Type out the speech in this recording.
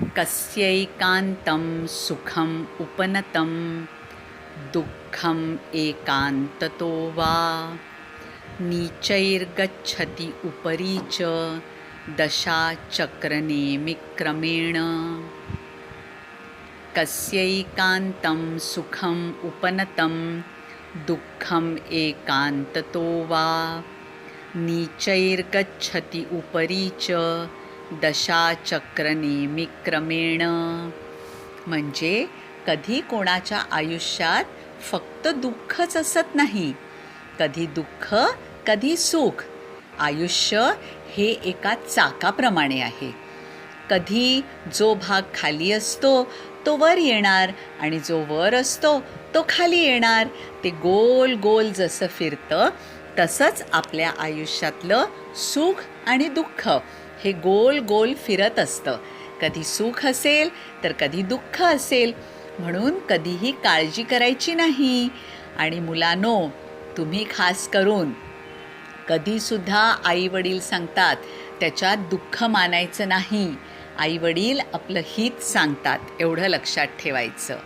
कस्यैकान्तं सुखम् उपनतं दुःखम् एकान्ततो वा। नीचैर्गच्छति उपरि च दशाचक्रनेमिक्रमेण। कस्यैकान्तं सुखम् उपनतं दुःखम् एकान्ततो वा। नीचैर्गच्छति उपरि च दशाचक्रनेमिक्रमेण. म्हणजे कधी कोणाच्या आयुष्यात फक्त दुःखच असत नाही कधी दुःख कधी सुख. आयुष्य हे एका चाकाप्रमाणे आहे. कधी जो भाग खाली असतो तो वर येणार आणि जो वर असतो तो खाली येणार. ते गोल गोल जसं फिरतं तसंच आपल्या आयुष्यातलं सुख आणि दुःख हे गोल गोल फिरत असतं. कधी सुख असेल तर कधी दुःख असेल. म्हणून कधीही काळजी करायची नाही. आणि मुलांनो तुम्ही खास करून कधीसुद्धा आईवडील सांगतात त्याच्यात दुःख मानायचं नाही. आईवडील आपलं हित सांगतात एवढं लक्षात ठेवायचं.